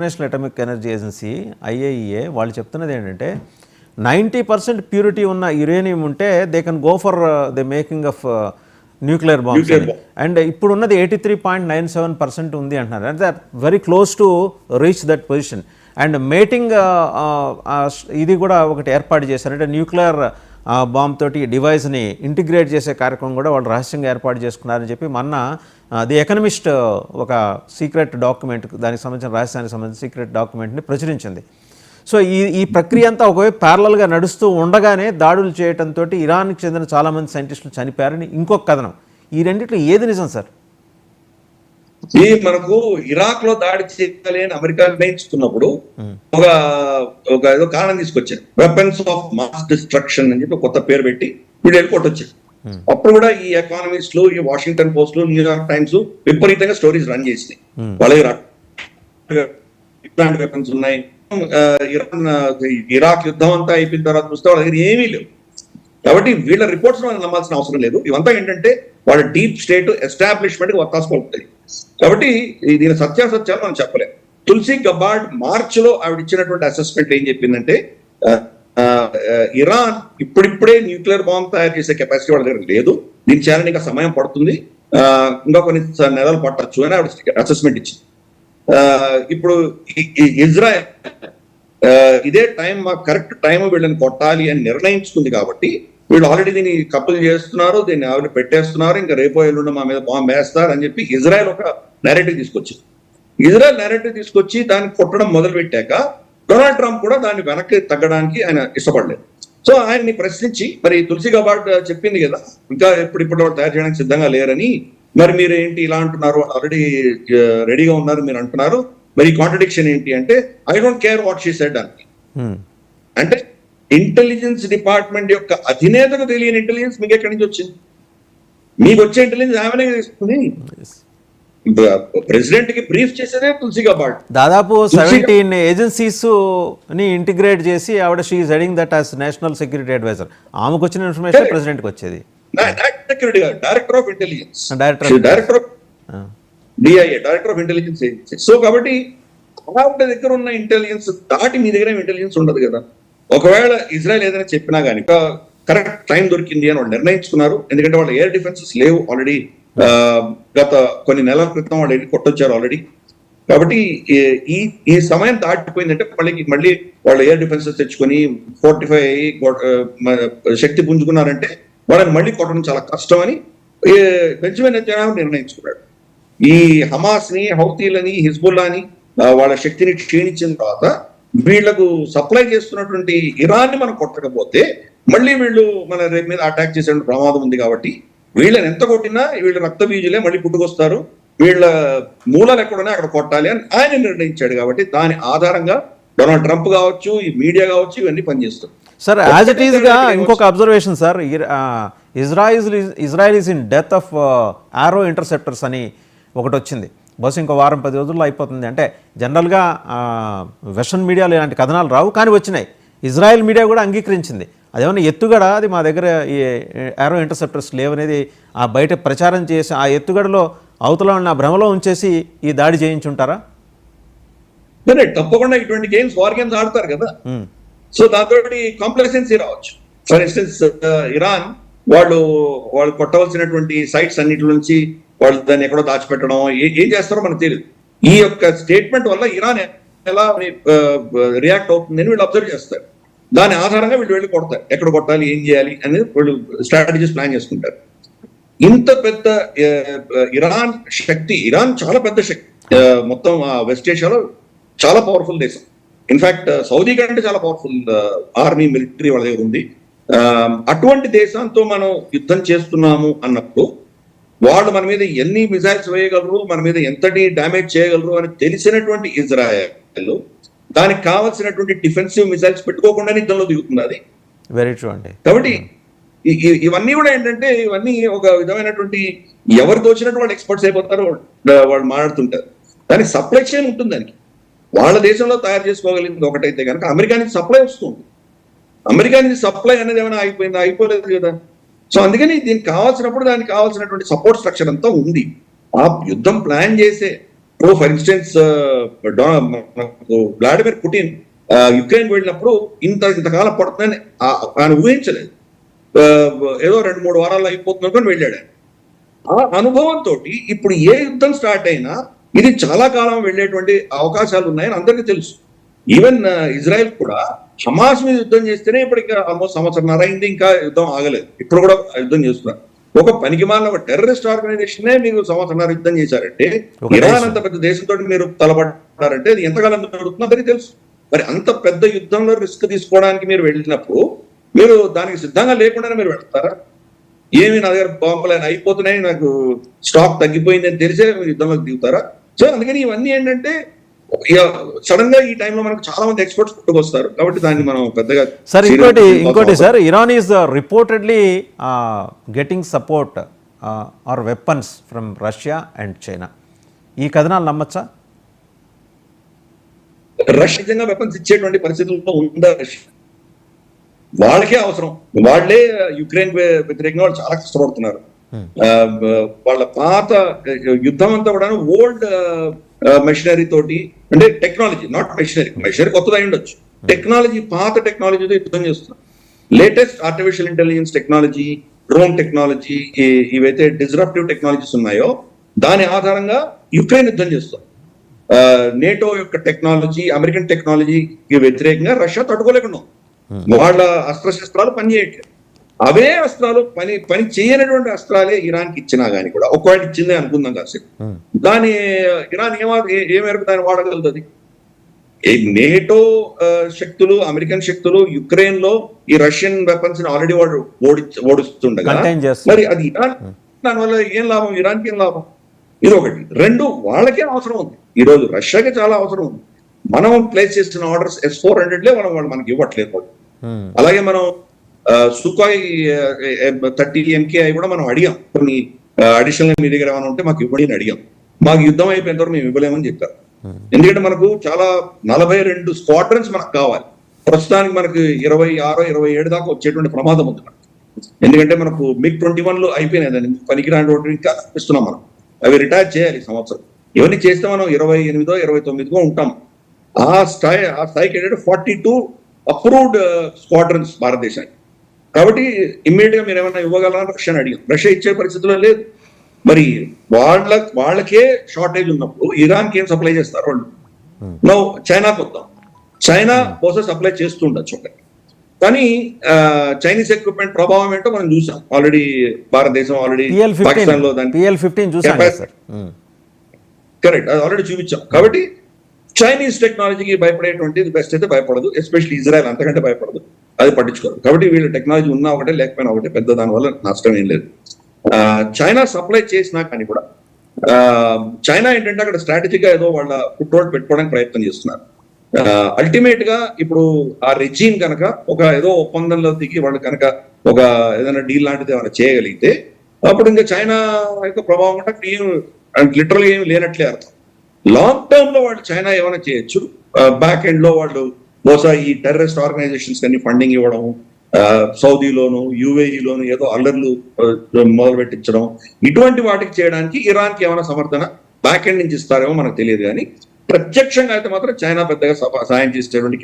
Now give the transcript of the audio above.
International Atomic Energy Agency IAEA వాళ్ళు చెప్తున్నది ఏంటంటే నైంటీ పర్సెంట్ ప్యూరిటీ ఉన్న యురేనియం ఉంటే they can go for the making of nuclear bombs. And ఇప్పుడు ఉన్నది eighty three point nine seven percent ఉంది అంటున్నారు. అంటే very close to reach that position and making ఇది కూడా ఒకటి ఏర్పాటు చేశారు. అంటే న్యూక్లియర్ బాంబ్ తోటి డివైస్ని ఇంటిగ్రేట్ చేసే కార్యక్రమం కూడా వాళ్ళు రహస్యంగా ఏర్పాటు చేసుకున్నారని చెప్పి మొన్న ది ఎకనమిస్ట్ ఒక సీక్రెట్ డాక్యుమెంట్ దానికి సంబంధించిన రహస్యానికి సంబంధించిన సీక్రెట్ డాక్యుమెంట్ని ప్రచురించింది. సో ఈ ఈ ప్రక్రియ అంతా ఒకవైపు ప్యారలల్గా నడుస్తూ ఉండగానే దాడులు చేయడంతో ఇరాన్కి చెందిన చాలామంది సైంటిస్టులు చనిపోయారని ఇంకొక కథనం. ఈ రెండిట్లో ఏది నిజం సార్? ఈ మనకు ఇరాక్లో దాడి చేయాలి అని అమెరికా నిర్ణయించుకున్నప్పుడు ఒక ఒక ఏదో కారణం తీసుకొచ్చారు. వెపన్స్ ఆఫ్ మాస్ డిస్ట్రక్షన్ అని చెప్పి కొత్త పేరు పెట్టి వీళ్ళు వెళ్ళి కొట్టొచ్చారు అప్పుడు కూడా ఈ ఎకానమిస్టులు ఈ వాషింగ్టన్ పోస్టులు న్యూయార్క్ టైమ్స్ విపరీతంగా స్టోరీస్ రన్ చేసినాయి. వాళ్ళ ఇట్లాంటి వెపన్స్ ఉన్నాయి. ఇరాన్ ఇరాక్ యుద్ధం అంతా అయిపోయిన తర్వాత చూస్తే వాళ్ళ దగ్గర ఏమీ లేవు. కాబట్టి వీళ్ళ రిపోర్ట్స్ మనం నమ్మాల్సిన అవసరం లేదు. ఇవంతా ఏంటంటే వాళ్ళ డీప్ స్టేట్ ఎస్టాబ్లిష్మెంట్ వత్తాసు పలుకుతాయి కాబట్టి దీని సత్యాసత్యాలు మనం చెప్పలేం. తులసి గబార్డ్ మార్చ్లో ఆవిడ ఇచ్చినటువంటి అసెస్మెంట్ ఏం చెప్పిందంటే ఆ, ఇరాన్ ఇప్పుడిప్పుడే న్యూక్లియర్ బాంబ్ తయారు చేసే కెపాసిటీ వాళ్ళ దగ్గర లేదు. దీని చేయాలని ఇంకా సమయం పడుతుంది. ఇంకా కొన్ని నెలలు పట్టచ్చు అని ఆవిడ అసెస్మెంట్ ఇచ్చింది. ఇప్పుడు ఇజ్రాయెల్ ఇదే టైం మాకు కరెక్ట్ టైం వీళ్ళని కొట్టాలి అని నిర్ణయించుకుంది కాబట్టి వీళ్ళు ఆల్రెడీ దీన్ని కప్పులు చేస్తున్నారు దీన్ని ఆవిడ పెట్టేస్తున్నారు ఇంకా రేపో ఎల్లుండి మా మీద బాంబు వేస్తారు అని చెప్పి ఇజ్రాయెల్ ఒక నెరేటివ్ తీసుకొచ్చింది. ఇజ్రాయెల్ నెరేటివ్ తీసుకొచ్చి దాన్ని కొట్టడం మొదలు పెట్టాక డొనాల్డ్ ట్రంప్ కూడా దాన్ని వెనక్కి తగ్గడానికి ఆయన ఇష్టపడలేదు. సో ఆయన్ని ప్రశ్నించి మరి తులసి గబార్డ్ చెప్పింది కదా ఇంకా ఎప్పుడు ఇప్పుడు వాళ్ళు తయారు చేయడానికి సిద్ధంగా లేరని మరి మీరు ఏంటి ఇలా అంటున్నారు ఆల్రెడీ రెడీగా ఉన్నారు మీరు అంటున్నారు మరి కాంట్రడిక్షన్ ఏంటి అంటే I don't care what she said అని. Hmm. అంటే ఇంటెలిజెన్స్ డిపార్ట్మెంట్ యొక్క అధినేతకు తెలియని ఇంటెలిజెన్స్ మీకు ఎక్కడి నుంచి వచ్చింది? మీకు వచ్చే ఇంటెలిజెన్స్ ఆమెనే Yes. ప్రెసిడెంట్కి బ్రీఫ్ చేసేదే తులసి గబార్డ్ దాదాపు సెవెంటీన్ ఏజెన్సీస్ని ఇంటిగ్రేట్ చేసి ఆవిడ she heading that as national security adviser ఆమెకు వచ్చిన ఇన్ఫర్మేషన్ ప్రెసిడెంట్కి వచ్చేది. Security director of intelligence of- director of. DIA director of intelligence agency so కాబట్టి ఆవిడ దగ్గర ఉన్న ఇంటెలిజెన్స్ దాటి మీ దగ్గర ఇంటెలిజెన్స్ ఉండదు కదా. ఒకవేళ ఇజ్రాయెల్ ఏదైనా చెప్పినా కానీ కరెక్ట్ టైం దొరికింది అని వాళ్ళు నిర్ణయించుకున్నారు. ఎందుకంటే వాళ్ళ ఎయిర్ డిఫెన్సెస్ లేవు ఆల్రెడీ గత కొన్ని నెలల క్రితం వాళ్ళు వెళ్ళి కొట్టొచ్చారు ఆల్రెడీ కాబట్టి ఈ- ఈ సమయం దాటిపోయిందంటే మళ్ళీ మళ్ళీ వాళ్ళు ఎయిర్ డిఫెన్సెస్ తెచ్చుకొని ఫోర్టిఫై అయ్యి శక్తి పుంజుకున్నారంటే వాళ్ళని మళ్ళీ కొట్టడం చాలా కష్టం అని నెతన్యాహు నిర్ణయించుకున్నాడు. ఈ హమాస్ని హౌతీలని హిజ్బుల్లాని వాళ్ళ శక్తిని క్షీణించిన తర్వాత వీళ్ళకు సప్లై చేస్తున్నటువంటి ఇరాన్ని మనం కొట్టకపోతే మళ్ళీ వీళ్ళు మన రేపు మీద అటాక్ చేసే ప్రమాదం ఉంది కాబట్టి వీళ్ళని ఎంత కొట్టినా వీళ్ళు రక్త బీజులే మళ్ళీ పుట్టుకొస్తారు. వీళ్ళ మూలాలు ఎక్కడున్నా అక్కడ కొట్టాలి అని ఆయన నిర్ణయించాడు కాబట్టి దాని ఆధారంగా డొనాల్డ్ ట్రంప్ కావచ్చు ఈ మీడియా కావచ్చు ఇవన్నీ పనిచేస్తారు సార్ యాజ్ ఇట్ ఈస్గా ఇంకొక observation sir Israel Israel is in death of ఆరో ఇంటర్సెప్టర్స్ అని ఒకటి వచ్చింది బస్ ఇంకో వారం పది రోజుల్లో అయిపోతుంది. అంటే జనరల్గా వెస్టర్న్ మీడియాలో ఇలాంటి కథనాలు రావు కానీ వచ్చినాయి. ఇజ్రాయెల్ మీడియా కూడా అంగీకరించింది. అదేమన్నా ఎత్తుగడ అది మా దగ్గర ఈ ఆరో ఇంటర్సెప్టర్స్ లేవనేది ఆ బయట ప్రచారం చేసి ఆ ఎత్తుగడలో అవతల ఉన్న భ్రమలో ఉంచేసి ఈ దాడి చేయించుంటారా? సరే తప్పకుండా ఇటువంటి గేమ్స్ వార్ గేమ్స్ ఆడతారు కదా. సో దాంతో కాంప్లెక్సెన్సీ రావచ్చు. ఫర్ ఇన్స్టెన్స్ ఇరాన్ వాళ్ళు వాళ్ళు కొట్టవలసినటువంటి సైట్స్ అన్నిటి నుంచి వాళ్ళు దాన్ని ఎక్కడో దాచిపెట్టడం ఏం చేస్తారో మనకు తెలియదు ఈ యొక్క స్టేట్మెంట్ వల్ల ఇరాన్ ఎలా రియాక్ట్ అవుతుందని వీళ్ళు అబ్జర్వ్ చేస్తారు. దాని ఆధారంగా వీళ్ళు వెళ్ళి కొడతారు. ఎక్కడ కొట్టాలి ఏం చేయాలి అనేది వీళ్ళు స్ట్రాటజీస్ ప్లాన్ చేసుకుంటారు. ఇంత పెద్ద ఇరాన్ శక్తి ఇరాన్ చాలా పెద్ద శక్తి. మొత్తం ఆ వెస్ట్ ఏషియాలో చాలా పవర్ఫుల్ దేశం. ఇన్ఫాక్ట్ సౌదీ కంటే చాలా పవర్ఫుల్ ఆర్మీ మిలిటరీ వాళ్ళ దగ్గర ఉంది. అటువంటి దేశంతో మనం యుద్ధం చేస్తున్నాము అన్నప్పుడు వాళ్ళు మన మీద ఎన్ని మిసైల్స్ వేయగలరు మన మీద ఎంతటి డ్యామేజ్ చేయగలరు అని తెలిసినటువంటి ఇజ్రాయెల్ దానికి కావాల్సినటువంటి డిఫెన్సివ్ మిసైల్స్ పెట్టుకోకుండానే యుద్ధంలో దిగుతుంది అది. వెరీ ట్రూ అండి. కాబట్టి ఈ- ఇవన్నీ కూడా ఏంటంటే ఇవన్నీ ఒక విధమైనటువంటి ఎవరు దోచినట్టు వాళ్ళు ఎక్స్పర్ట్స్ అయిపోతారు వాళ్ళు- వాళ్ళు మాట్లాడుతుంటారు. దానికి సప్లై చైన్ ఉంటుంది దానికి. వాళ్ళ దేశంలో తయారు చేసుకోగలిగింది ఒకటైతే కనుక అమెరికా నుంచి సప్లై వస్తుంది. అమెరికా నుంచి సప్లై అనేది ఏమైనా అయిపోయిందా? అయిపోలేదు కదా. సో అందుకని దీనికి కావాల్సినప్పుడు దానికి కావాల్సినటువంటి సపోర్ట్ స్ట్రక్చర్ అంతా ఉంది. ఆ యుద్ధం ప్లాన్ చేసే ఇప్పుడు for instance Vladimir Putin Ukraine వెళ్ళినప్పుడు ఇంత ఇంతకాలం పడుతుందని ఆయన ఊహించలేదు. ఏదో రెండు మూడు వారాల్లో అయిపోతుంది అనుకొని వెళ్ళాడు ఆ అనుభవంతో ఇప్పుడు ఏ యుద్ధం స్టార్ట్ అయినా ఇది చాలా కాలం వెళ్ళేటువంటి అవకాశాలు ఉన్నాయని అందరికీ తెలుసు. ఈవెన్ ఇజ్రాయెల్ కూడా హమాస్ మీద యుద్ధం చేస్తేనే ఇప్పటికి ఆల్మోస్ట్ సంవత్సరంన్నర అయింది ఇంకా యుద్ధం ఆగలేదు. ఇప్పుడు కూడా యుద్ధం చేస్తున్నారు. ఒక పనికి ఒక టెర్రరిస్ట్ ఆర్గనైజేషనే మీకు సంవత్సరంన్నర యుద్ధం చేశారంటే ఇరాన్. అంత పెద్ద దేశంతో మీరు తలపడ్డారంటే అది ఎంతకాలం జరుగుతుందో అందరికీ తెలుసు. మరి అంత పెద్ద యుద్ధంలో రిస్క్ తీసుకోవడానికి మీరు వెళ్ళినప్పుడు మీరు దానికి సిద్ధంగా లేకుండానే మీరు వెళ్తారా? ఏమి నా దగ్గర బాంబులు అయినా అయిపోతున్నాయి నాకు స్టాక్ తగ్గిపోయింది అని తెలిసే మీరు యుద్ధంలోకి దిగుతారా? సో అందుకని ఇవన్నీ ఏంటంటే సడన్గా ఈ టైంలో మనకు చాలా మంది ఎక్స్పర్ట్స్ పుట్టుకొస్తారు కాబట్టి దాన్ని మనం పెద్దగా సార్ ఇంకోటి ఇంకోటి sir Iran is reportedly getting support or weapons from Russia and China ఈ కథనాలు నమ్మచ్చా? రష్యా నిజంగా వెపన్స్ ఇచ్చేటువంటి పరిస్థితుల్లో ఉందా రష్యా వాళ్ళకే అవసరం. వాళ్ళే యుక్రెయిన్ వ్య- వ్యతిరేకంగా వాళ్ళు చాలా కష్టపడుతున్నారు. ఆ, బ- వాళ్ళ పాత యుద్ధం అంతా కూడా ఓల్డ్ మెషినరీ తోటి అంటే టెక్నాలజీ నాట్ మెషినరీ మెషినరీ కొత్తది అయి ఉండొచ్చు. టెక్నాలజీ పాత టెక్నాలజీతో యుద్ధం చేస్తున్నారు. Latest artificial intelligence technology drone technology ఇవైతే డిస్రప్టివ్ టెక్నాలజీస్ ఉన్నాయో దాని ఆధారంగా యుక్రెయిన్ యుద్ధం చేస్తారు ఆ, నేటో యొక్క టెక్నాలజీ అమెరికన్ టెక్నాలజీకి వ్యతిరేకంగా రష్యా తట్టుకోలేకుండా ఉంది. వాళ్ళ అస్త్రశస్త్రాలు పనిచేయట్లేదు. అవే అస్త్రాలు పని పని చేయనటువంటి అస్త్రాలే ఇరాన్కి ఇచ్చినా గానీ కూడా. ఒకవేళ ఇచ్చిందే అనుకుందాం కాసేపు. దాని ఇరాన్ ఏమా ఏ- మేరకు దాన్ని వాడగలుగుతుంది ఈ నేటో శక్తులు అమెరికన్ శక్తులు యుక్రెయిన్లో ఈ రష్యన్ వెపన్స్ని ఆల్రెడీ వాడు ఓడి ఓడిస్తుండగా. మరి అది ఇరాన్ దానివల్ల ఏం లాభం? ఇరాన్కి ఏం లాభం? ఇది ఒకటి రెండు వాళ్ళకే అవసరం ఉంది. ఈ రోజు రష్యాకి చాలా అవసరం ఉంది. మనం ప్లేస్ చేసిన ఆర్డర్స్ ఎస్ ఫోర్ హండ్రెడ్ లే మనం వాళ్ళు మనకి ఇవ్వట్లేదు. అలాగే మనం సుఖాయ్ థర్టీ ఎంకే కూడా మనం అడిగాం. కొన్ని అడిషనల్ మీ దగ్గర ఏమైనా ఉంటే మాకు ఇవ్వడి అని అడిగాం. మాకు యుద్ధం అయిపోయిన తర్వాత మేము ఇవ్వలేమని చెప్పారు. ఎందుకంటే మనకు చాలా నలభై రెండు స్క్వాడ్రన్స్ మనకు కావాలి. ప్రస్తుతానికి మనకు ఇరవై ఆరు ఇరవై ఏడు దాకా వచ్చేటువంటి ప్రమాదం ఉంది మనకు. ఎందుకంటే మనకు మిగ్ ట్వంటీ వన్లో అయిపోయినాయి దాన్ని. పనికిరాని ఇంకా ఇస్తున్నాం మనం. అవి రిటైర్ చేయాలి సంవత్సరం. ఇవన్నీ చేస్తే మనం ఇరవై ఎనిమిదో ఇరవై తొమ్మిదిగో ఉంటాం. ఆ స్థాయి ఆ స్థాయికి ఏంటంటే ఫార్టీ టూ అప్రూవ్డ్ స్క్వాడ్రన్స్ భారతదేశానికి. కాబట్టి ఇమ్మీడియట్గా మీరు ఏమైనా ఇవ్వగలరా అని రష్యాని అడిగాం. రష్యా ఇచ్చే పరిస్థితిలో లేదు. మరి వాళ్ళ వాళ్ళకే షార్టేజ్ ఉన్నప్పుడు ఇరాన్కి ఏం సప్లై చేస్తారు వాళ్ళు? నో చైనాకి వద్దాం చైనా బహుశా సప్లై చేస్తుండొచ్చు ఒకటి. కానీ చైనీస్ ఎక్విప్మెంట్ ప్రభావం ఏంటో మనం చూసాం. ఆల్రెడీ భారతదేశం ఆల్రెడీ పాకిస్తాన్లో. కరెక్ట్ అది ఆల్రెడీ చూపించాం. కాబట్టి చైనీస్ టెక్నాలజీకి భయపడేటువంటిది బెస్ట్ అయితే భయపడదు. ఎస్పెషల్లీ ఇజ్రాయెల్ అంతకంటే భయపడదు. అది పట్టించుకోరు. కాబట్టి వీళ్ళు టెక్నాలజీ ఉన్నా ఒకటే లేకపోయినా ఒకటే పెద్ద దాని వల్ల నష్టం ఏం లేదు. చైనా సప్లై చేసినా కానీ కూడా చైనా ఏంటంటే అక్కడ స్ట్రాటజీగా ఏదో వాళ్ళ ఫుట్ రోడ్ పెట్టుకోవడానికి ప్రయత్నం చేస్తున్నారు. అల్టిమేట్గా ఇప్పుడు ఆ రెజీమ్ కనుక ఒక ఏదో ఒప్పందంలో దిగి వాళ్ళు కనుక ఒక ఏదైనా డీల్ లాంటిది ఏమైనా చేయగలిగితే అప్పుడు ఇంకా చైనా యొక్క ప్రభావం కూడా ఏం లిటరల్ ఏం లేనట్లే అర్థం. లాంగ్ టర్మ్లో వాళ్ళు చైనా ఏమైనా చేయొచ్చు. బ్యాక్ ఎండ్లో వాళ్ళు బహుశా ఈ టెర్రరిస్ట్ ఆర్గనైజేషన్స్ కన్నీ ఫండింగ్ ఇవ్వడం సౌదీలోను యుఏఈలోను ఏదో అల్లర్లు మొదలు పెట్టించడం ఇటువంటి వాటికి చేయడానికి ఇరాన్కి ఏమైనా సమర్థన బ్యాక్ ఎండ్ నుంచి ఇస్తారేమో మనకు తెలియదు కానీ ప్రత్యక్షంగా అయితే మాత్రం చైనా పెద్దగా సహాయం సాయం చేసేటువంటి